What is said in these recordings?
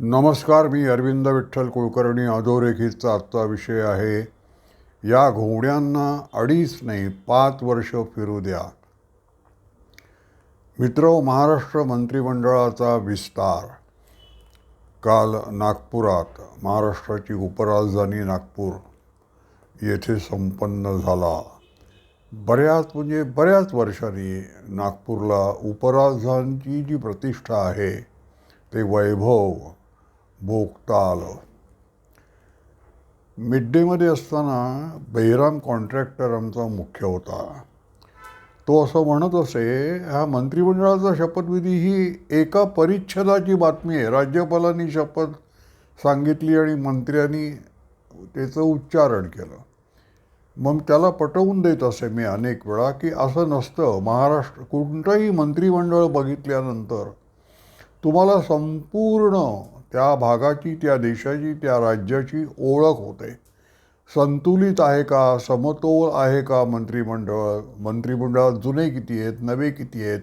नमस्कार मी अरविंद विठ्ठल कुलकर्णी अधोरेखितचा आजचा विषय आहे. या घोड्यांना अडीच नाही पाच वर्ष फिरू द्या. मित्र महाराष्ट्र मंत्रिमंडळाचा विस्तार. काल नागपुरात महाराष्ट्राची उपराजधानी नागपूर येथे संपन्न झाला. बऱ्याच म्हणजे बऱ्याच वर्षांनी नागपूरला उपराजधानीची जी प्रतिष्ठा आहे ते वैभव भोगता आलं मिड डेमध्ये असताना बहिराम कॉन्ट्रॅक्टर आमचा मुख्य होता. तो असं म्हणत असे हा मंत्रिमंडळाचा शपथविधी ही एका परिच्छदाची बातमी आहे. राज्यपालांनी शपथ सांगितली आणि मंत्र्यांनी त्याचं उच्चारण केलं. मग त्याला पटवून देत असे मी अनेक वेळा की असं नसतं. महाराष्ट्र कोणतंही मंत्रिमंडळ बघितल्यानंतर तुम्हाला संपूर्ण त्या भागाची त्या देशाची त्या राज्याची ओळख होते. संतुलित आहे का? समतोल आहे का मंत्रिमंडळ? मंत्रिमंडळात जुने किती आहेत? नवे किती आहेत?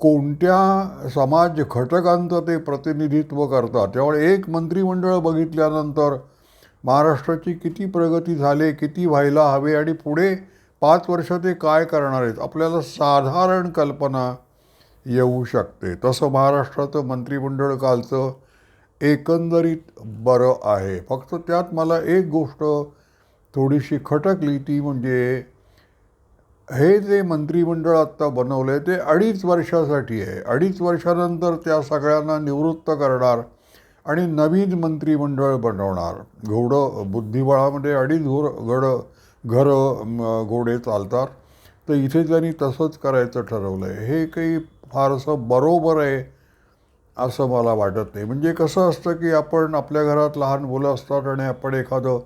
कोणत्या समाज घटकांचं ते प्रतिनिधित्व करतात? त्यामुळे एक मंत्रिमंडळ बघितल्यानंतर महाराष्ट्राची किती प्रगती झाली किती व्हायला हवे आणि पुढे पाच वर्ष ते काय करणार आहेत? आपल्याला साधारण कल्पना येऊ शकते. तसं महाराष्ट्राचं मंत्रिमंडळ कालचं एकंदरीत बरं आहे. फक्त त्यात मला एक गोष्ट थोडीशी खटकली ती म्हणजे हे जे मंत्रिमंडळ आत्ता बनवलं आहे ते अडीच वर्षासाठी आहे. अडीच वर्षानंतर त्या सगळ्यांना निवृत्त करणार आणि नवीन मंत्रिमंडळ बनवणार. घोडं बुद्धिबळामध्ये अडीच घोर घडं घरं घोडे चालतात. तर इथे त्यांनी तसंच करायचं ठरवलं आहे हे काही फारसं बरोबर आहे असं मला वाटत नाही. म्हणजे कसं असतं की आपण आपल्या घरात लहान मुलं असतात आणि आपण एखादं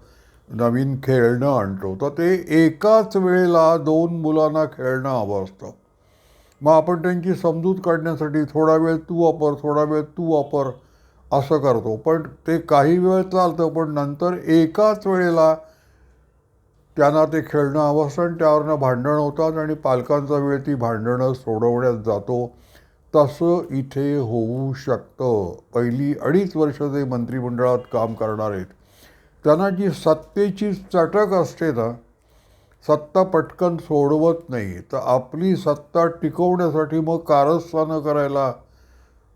नवीन खेळणं आणतो तर ते एकाच वेळेला दोन मुलांना खेळणं हवं असतं. मग आपण त्यांची समजूत काढण्यासाठी थोडा वेळ तू वापर थोडा वेळ तू वापर असं करतो. पण ते काही वेळ चालतं पण नंतर एकाच वेळेला त्यांना ते खेळणं हवं असतं आणि त्यावरनं भांडणं होतात आणि पालकांचा वेळ ती भांडणं सोडवण्यात जातो. तसं इथे होऊ शकतं. पहिली अडीच वर्ष जे मंत्रिमंडळात काम करणार आहेत त्यांना जी सत्तेची चटक असते ना सत्ता पटकन सोडवत नाही. तर आपली सत्ता टिकवण्यासाठी मग कारस्थानं करायला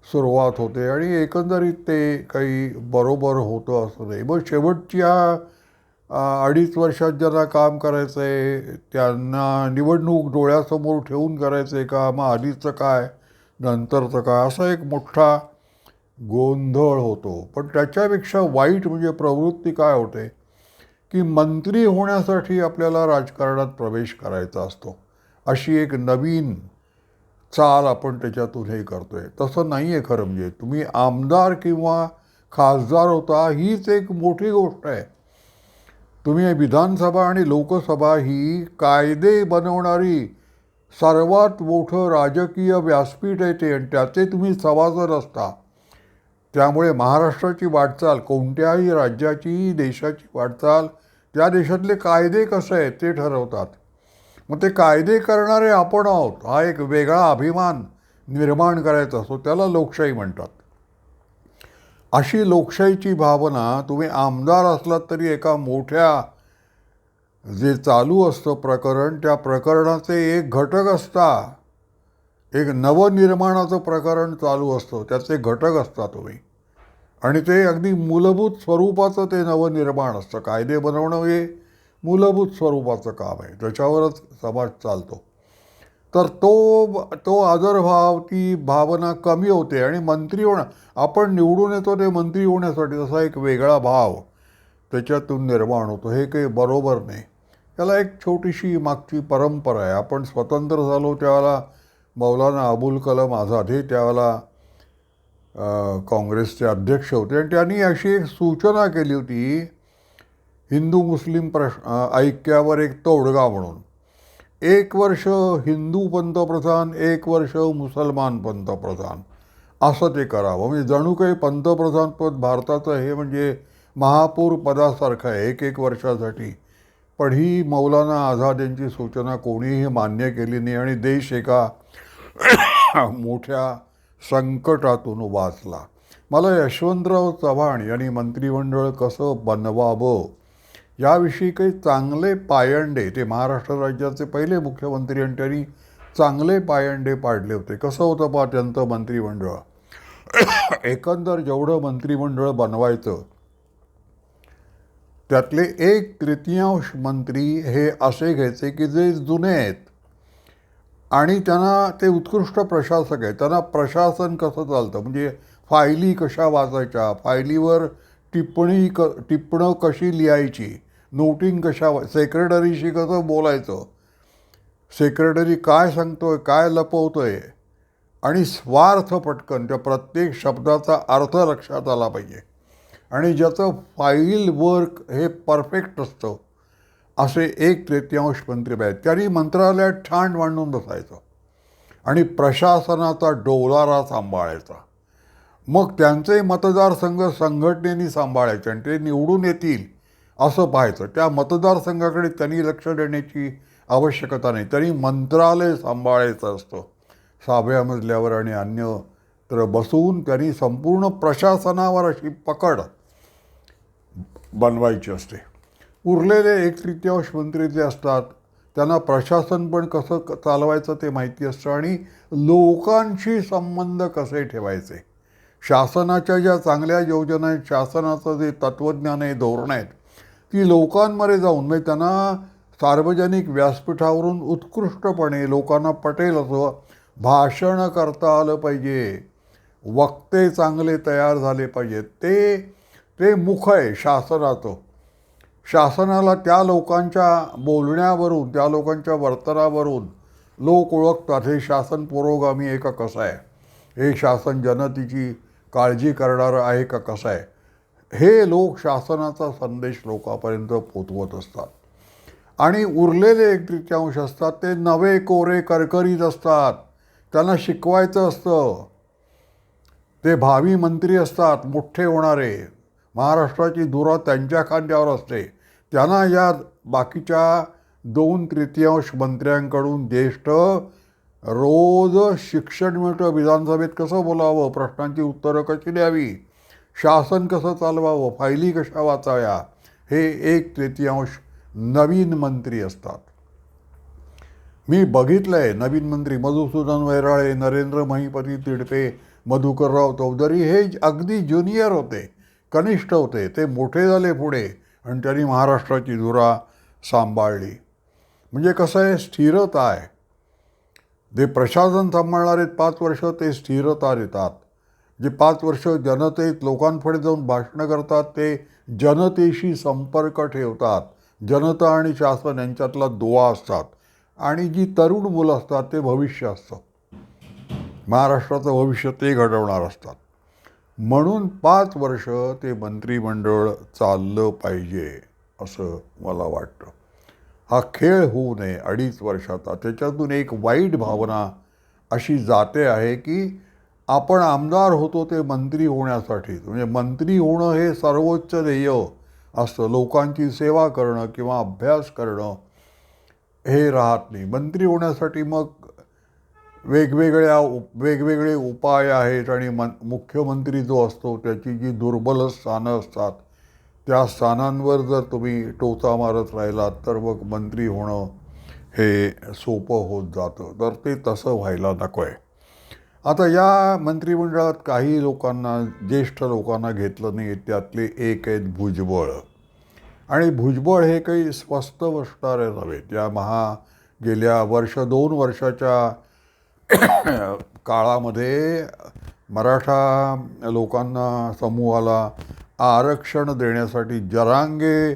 सुरुवात होते. आणि एकंदरीत ते काही बरोबर होतं असं नाही. मग शेवटच्या अडीच वर्षात ज्यांना काम करायचं आहे त्यांना निवडणूक डोळ्यासमोर ठेवून करायचं आहे का? मग आधीचं काय? नंतरचं काय? असा एक मोठा गोंधळ होतो. पण त्याच्यापेक्षा वाईट म्हणजे प्रवृत्ती काय होते? की मंत्री होण्यासाठी आपल्याला राजकारणात प्रवेश करायचा असतो. अशी एक नवीन चाल आपण त्याच्यातून हे करतोय. तसं नाही आहे खरं म्हणजे. तुम्ही आमदार किंवा खासदार होता हीच एक मोठी गोष्ट आहे. तुम्ही विधानसभा आणि लोकसभा ही कायदे बनवणारी सर्वात मोठं राजकीय व्यासपीठ आहे ते आणि त्याचे तुम्ही सभासद असता. त्यामुळे महाराष्ट्राची वाटचाल कोणत्याही राज्याची देशाची वाटचाल त्या देशातले कायदे कसे आहेत ते ठरवतात. मग ते कायदे करणारे आपण आहोत हा एक वेगळा अभिमान निर्माण करायचा असतो त्याला लोकशाही म्हणतात. अशी लोकशाहीची भावना तुम्ही आमदार असलात तरी एका मोठ्या जे चालू असतं प्रकरण त्या प्रकरणाचे एक घटक असता. एक नवनिर्माणाचं प्रकरण चालू असतं त्याचे घटक असता तुम्ही. आणि ते अगदी मूलभूत स्वरूपाचं ते नवनिर्माण असतं. कायदे बनवणं हे मूलभूत स्वरूपाचं काम आहे. त्याच्यावरच समाज चालतो. तर तो तो आदरभाव ती भावना कमी होते आणि मंत्री होणं आपण निवडून येतो ते मंत्री होण्यासाठी तसा एक वेगळा भाव त्याच्यातून निर्माण होतो. हे काही बरोबर नाही. त्याला एक छोटीशी मागची परंपरा आहे. आपण स्वतंत्र झालो त्यावेळेला मौलाना अबुल कलाम आझाद हे त्यावेळेला काँग्रेसचे अध्यक्ष होते. आणि त्यांनी अशी एक सूचना केली होती हिंदू मुस्लिम प्रश्न ऐक्यावर एक तोडगा म्हणून. एक वर्ष हिंदू पंतप्रधान एक वर्ष मुसलमान पंतप्रधान. असं ते करावं. म्हणजे जणू काही पंतप्रधान पद भारताचं हे म्हणजे महापौर पदासारखं आहे एक एक वर्षासाठी. पण ही मौलाना आझाद यांची सूचना कोणीही मान्य केली नाही आणि देश एका मोठ्या संकटातून वाचला. मला यशवंतराव चव्हाण यांनी मंत्रिमंडळ कसं बनवावं याविषयी काही चांगले पायंडे ते महाराष्ट्र राज्याचे पहिले मुख्यमंत्री आणि त्यांनी चांगले पायंडे पाडले होते. कसं होतं पा त्यांचं मंत्रिमंडळ. एकंदर जेवढं मंत्रिमंडळ बनवायचं त्यातले एक तृतीयांश मंत्री हे असे घ्यायचे की जे जुने आहेत. आणि त्यांना ते उत्कृष्ट प्रशासक आहेत. त्यांना प्रशासन कसं चालतं? म्हणजे फायली कशा वाचायच्या? फायलीवर टिप्पणी क टिप्पणं कशी लिहायची? नोटिंग कशा सेक्रेटरीशी कसं बोलायचं? सेक्रेटरी काय सांगतोय काय लपवतोय? आणि स्वार्थ पटकन त्या प्रत्येक शब्दाचा अर्थ लक्षात आला पाहिजे. आणि ज्याचं फाईल वर्क हे परफेक्ट असतं असे एक तृतीयांश मंत्री आहेत. त्यांनी मंत्रालयात ठाण मांडून बसायचं आणि प्रशासनाचा डोलारा सांभाळायचा. मग त्यांचे मतदारसंघ संघटनेनी सांभाळायचे आणि ते निवडून येतील असं पाहायचं. त्या मतदारसंघाकडे त्यांनी लक्ष देण्याची आवश्यकता नाही. त्यांनी मंत्रालय सांभाळायचं असतं. सहाव्या मजल्यावर आणि अन्य तर त्यांनी संपूर्ण प्रशासनावर अशी पकड बनवायची असते. उरलेले एक तृतीयांश मंत्री जे असतात. त्यांना प्रशासन पण कसं क- चालवायचं ते माहिती असतं आणि लोकांशी संबंध कसे ठेवायचे? शासनाच्या ज्या चांगल्या योजना आहेत शासनाचं जे तत्त्वज्ञान आहे धोरणं आहेत ती लोकांमध्ये जाऊन म्हणजे त्यांना सार्वजनिक व्यासपीठावरून उत्कृष्टपणे लोकांना पटेल असं भाषण करता आलं पाहिजे. वक्ते चांगले तयार झाले पाहिजेत. ते ते मुख आहे शासनाचं. शासनाला त्या लोकांच्या बोलण्यावरून त्या लोकांच्या वर्तनावरून लोक ओळखतात हे शासन पुरोगामी आहे का कसं आहे? हे शासन जनतेची काळजी करणारं आहे का कसं आहे? हे लोक शासनाचा संदेश लोकांपर्यंत पोचवत असतात. आणि उरलेले एक तृतीयांश असतात ते नवे कोरे करकरीत असतात. त्यांना शिकवायचं असतं. ते भावी मंत्री असतात मोठे होणारे. महाराष्ट्राची धुरा त्यांच्या खांद्यावर असते. त्यांना या बाकीच्या दोन तृतीयांश मंत्र्यांकडून ज्येष्ठ रोज शिक्षण मिळतं विधानसभेत कसं बोलावं? प्रश्नांची उत्तरं कशी द्यावी? शासन कसं चालवावं? फायली कशा वाचाव्या? हे एक तृतीयांश नवीन मंत्री असतात. मी बघितलं आहे नवीन मंत्री मधुसूदन वैराळे नरेंद्र महिपती तिडपे मधुकरराव चौधरी हे अगदी ज्युनियर होते. कनिष्ठ होते. ते मोठे झाले पुढे आणि त्यांनी महाराष्ट्राची धुरा सांभाळली. म्हणजे कसं आहे? स्थिरता आहे. जे प्रशासन सांभाळणारे पाच वर्ष ते स्थिरता देतात. जे पाच वर्ष जनतेत लोकांपुढे जाऊन भाषणं करतात ते जनतेशी संपर्क ठेवतात. जनता आणि शासन यांच्यातला दुवा असतात. आणि जी तरुण मुलं असतात ते भविष्य असतं. महाराष्ट्राचं भविष्य ते घडवणार असतात. म्हणून पाच वर्ष ते मंत्रिमंडळ चाललं पाहिजे असं मला वाटतं. हा खेळ होऊ नये अडीच वर्षाचा. त्याच्यातून एक वाईट भावना अशी जाते आहे की आपण आमदार होतो ते मंत्री होण्यासाठी. म्हणजे मंत्री होणं हे सर्वोच्च ध्येय असतं. लोकांची सेवा करणं किंवा अभ्यास करणं हे राहत नाही. मंत्री होण्यासाठी मग वेगवेगळ्या उप वेगवेगळे उपाय आहेत आणि मन मुख्यमंत्री जो असतो त्याची जी दुर्बल स्थानं असतात त्या स्थानांवर जर तुम्ही टोचा मारत राहिलात तर मग मंत्री होणं हे सोपं होत जातं. तर ते तसं व्हायला नको आहे आता या मंत्रिमंडळात काही लोकांना ज्येष्ठ लोकांना घेतलं नाही त्यातले एक आहेत भुजबळ. आणि भुजबळ हे काही स्वस्त बसणारे नव्हे. त्या महा गेल्या वर्ष दोन वर्षाच्या काळामध्ये मराठा लोकांना समूहाला आरक्षण देण्यासाठी जरांगे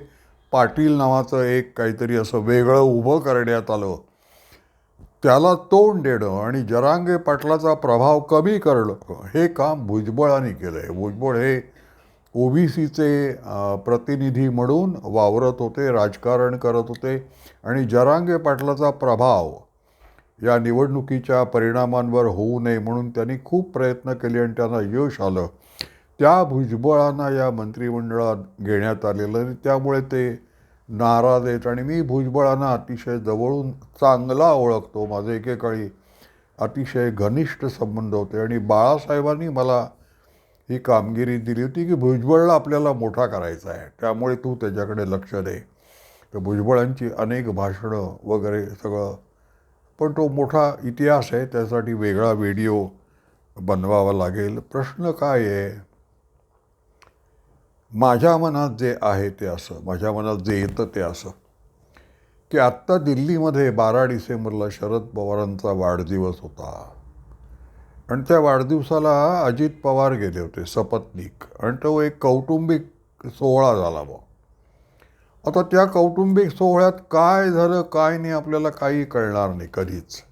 पाटील नावाचं एक काहीतरी असं वेगळं उभं करण्यात आलं. त्याला तोंड देणं आणि जरांगे पाटलाचा प्रभाव कमी करणं हे काम भुजबळाने केलं आहे भुजबळ हे ओ बी सीचे प्रतिनिधी म्हणून वावरत होते राजकारण करत होते आणि जरांगे पाटलाचा प्रभाव या निवडणुकीच्या परिणामांवर होऊ नये म्हणून त्यांनी खूप प्रयत्न केले आणि त्यांना यश आलं. त्या भुजबळांना या मंत्रिमंडळात घेण्यात आलेलं आणि त्यामुळे ते नाराज आहेत. आणि मी भुजबळांना अतिशय जवळून चांगला ओळखतो. माझे एकेकाळी अतिशय घनिष्ठ संबंध होते आणि बाळासाहेबांनी मला ही कामगिरी दिली होती की भुजबळला आपल्याला मोठा करायचा आहे. त्यामुळे तू त्याच्याकडे लक्ष दे. तर भुजबळांची अनेक भाषणं वगैरे सगळं पण तो मोठा इतिहास आहे त्यासाठी वेगळा व्हिडिओ बनवावा लागेल. प्रश्न काय आहे? माझ्या मनात जे आहे ते असं माझ्या मनात जे येतं ते असं की आत्ता दिल्लीमध्ये बारा डिसेंबरला शरद पवारांचा वाढदिवस होता. आणि त्या वाढदिवसाला अजित पवार गेले होते सपत्नीक. आणि तो एक कौटुंबिक सोहळा झाला मग आता त्या कौटुंबिक सोहळ्यात काय झालं काय नाही आपल्याला काही कळणार नाही कधीच.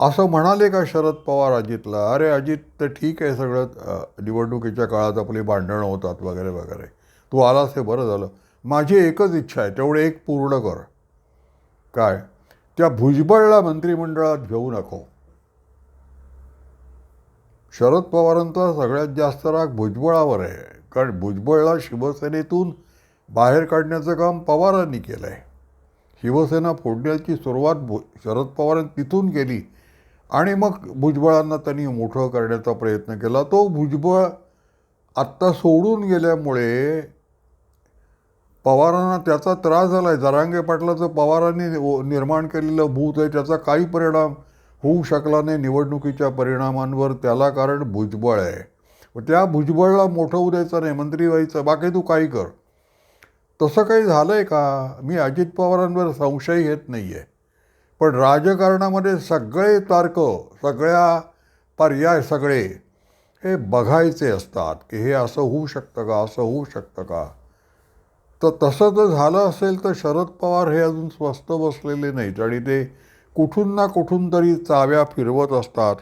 असं म्हणाले का शरद पवार अजितला? अरे अजित तर ठीक आहे सगळं निवडणुकीच्या काळात आपली भांडणं होतात वगैरे वगैरे. तू आलास हे बरं झालं. माझी एकच इच्छा आहे तेवढे एक पूर्ण कर. काय? त्या भुजबळला मंत्रिमंडळात घेऊ नको. शरद पवारांचा सगळ्यात जास्त राग भुजबळावर आहे. कारण भुजबळला शिवसेनेतून बाहेर काढण्याचं काम पवारांनी केलं आहे शिवसेना फोडण्याची सुरुवात भु शरद पवारांनी तिथून केली आणि मग भुजबळांना त्यांनी मोठं करण्याचा प्रयत्न केला. तो भुजबळ आत्ता सोडून गेल्यामुळे पवारांना त्याचा त्रास झाला आहे जरांगे पाटलाचं पवारांनी निर्माण केलेलं भूत आहे त्याचा काही परिणाम होऊ शकला नाही. निवडणुकीच्या परिणामांवर त्याला कारण भुजबळ आहे. त्या भुजबळला मोठं द्यायचं नाही मंत्री व्हायचं बाकी तू काही कर. तसं काही झालं आहे का? मी अजित पवारांवर संशय घेत नाही आहे पण राजकारणामध्ये सगळे तार्क सगळ्या पर्याय सगळे हे बघायचे असतात की हे असं होऊ शकतं का असं होऊ शकतं का? तर तसं जर झालं असेल तर शरद पवार हे अजून स्वस्त बसलेले नाहीत आणि ते कुठून ना कुठून तरी चाव्या फिरवत असतात.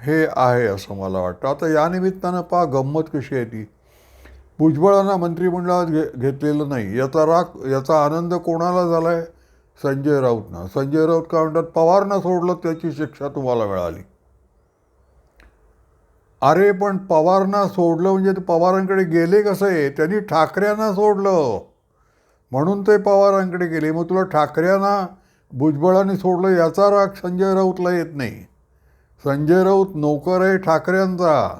हे आहे असं मला वाटतं. आता यानिमित्तानं पहा गंमत कशी आहे ती. भुजबळांना मंत्रिमंडळात घे घेतलेलं नाही. याचा राग याचा आनंद कोणाला झाला आहे संजय राऊतना. संजय राऊत काय म्हणतात? पवारनं सोडलं त्याची शिक्षा तुम्हाला मिळाली. अरे पण पवारना सोडलं म्हणजे ते पवारांकडे गेले कसं? आहे त्यांनी ठाकऱ्यांना सोडलं. म्हणून ते पवारांकडे गेले. मग तुला ठाकऱ्यांना भुजबळांनी सोडलं याचा राग संजय राऊतला येत नाही. संजय राऊत नोकर आहे ठाकऱ्यांचा.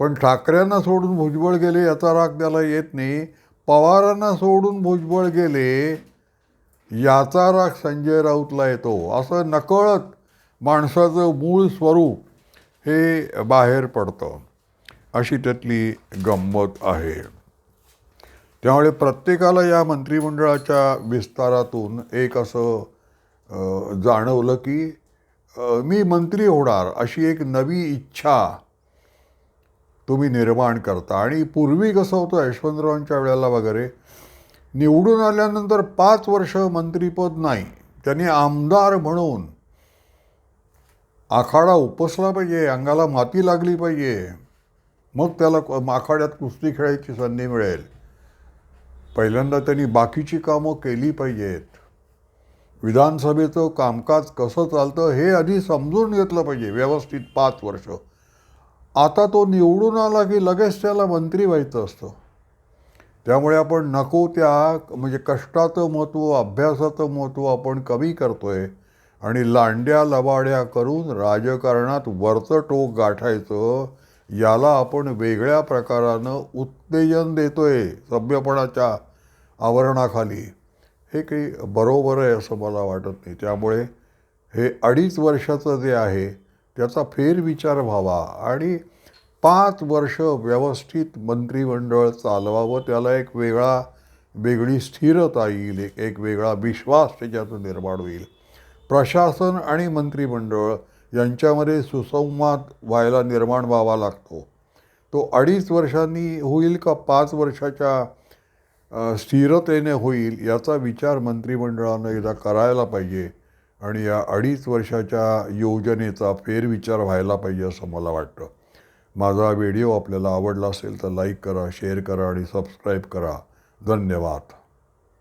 पण ठाकऱ्यांना सोडून भुजबळ गेले याचा राग त्याला येत नाही. पवारांना सोडून भुजबळ गेले याचा राग संजय राऊतला येतो. असं नकळत माणसाचं मूळ स्वरूप हे बाहेर पडतं. अशी त्यातली गंमत आहे. त्यामुळे प्रत्येकाला या मंत्रिमंडळाच्या विस्तारातून एक असं जाणवलं की मी मंत्री होणार अशी एक नवी इच्छा तुम्ही निर्माण करता. आणि पूर्वी कसं होतं यशवंतरावांच्या वेळेला वगैरे निवडून आल्यानंतर पाच वर्ष मंत्रीपद नाही. त्यांनी आमदार म्हणून आखाडा उपसला पाहिजे अंगाला माती लागली पाहिजे. मग त्याला आखाड्यात कुस्ती खेळायची संधी मिळेल. पहिल्यांदा त्यांनी बाकीची कामं केली पाहिजेत. विधानसभेचं कामकाज कसं चालतं हे आधी समजून घेतलं पाहिजे व्यवस्थित पाच वर्ष. आता तो निवडून आला की लगेच त्याला मंत्री व्हायचं असतं. त्यामुळे आपण नको त्या म्हणजे कष्टाचं महत्त्व अभ्यासाचं महत्त्व आपण कमी करतो आहे आणि लांड्या लबाड्या करून राजकारणात वरचं टोक गाठायचं याला आपण वेगळ्या प्रकारानं उत्तेजन देतो आहे सभ्यपणाच्या आवरणाखाली. हे काही बरोबर आहे असं मला वाटत नाही. त्यामुळे हे अडीच वर्षाचं जे आहे त्याचा फेरविचार व्हावा आणि पाच वर्ष व्यवस्थित मंत्रिमंडळ चालवावं. त्याला एक वेगळा वेगळी स्थिरता येईल एक एक वेगळा विश्वास त्याच्यातून निर्माण होईल. प्रशासन आणि मंत्रिमंडळ यांच्यामध्ये सुसंवाद व्हायला निर्माण व्हावा लागतो. तो अडीच वर्षांनी होईल का पाच वर्षाच्या स्थिरतेने होईल याचा विचार मंत्रिमंडळानं एकदा करायला पाहिजे. आणि या अडीच वर्षाच्या योजनेचा फेरविचार व्हायला पाहिजे असं मला वाटतं. माझा व्हिडिओ आपल्याला आवडला असेल तर लाईक करा शेअर करा आणि सबस्क्राईब करा. धन्यवाद.